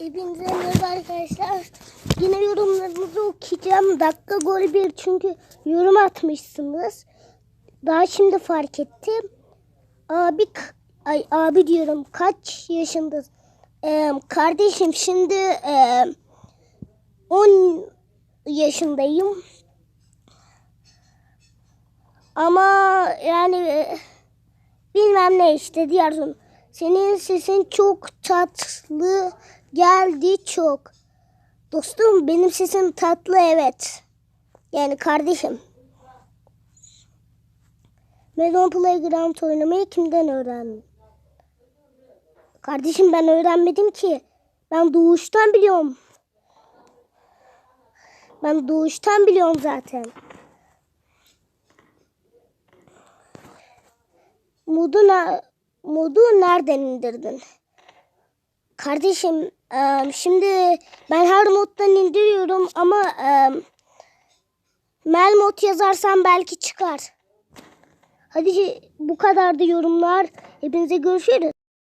Hepinize merhaba arkadaşlar. Yine yorumlarınızı okuyacağım. Dakika gol bir çünkü yorum atmışsınız. Daha şimdi fark ettim. Abi ay abi diyorum kaç yaşındasın? Ee, kardeşim şimdi e, 10 yaşındayım. Ama yani e, bilmem ne işte diğer. Senin sesin çok tatlı geldi çok. Dostum benim sesim tatlı evet. Yani kardeşim. Melon Playground oynamayı kimden öğrendin? Kardeşim ben öğrenmedim ki. Ben doğuştan biliyorum. Ben doğuştan biliyorum zaten. Modu, modu nereden indirdin? Kardeşim şimdi ben her moddan indiriyorum ama eee Mel yazarsam belki çıkar. Hadi bu kadar da yorumlar. Hepinize görüşürüz.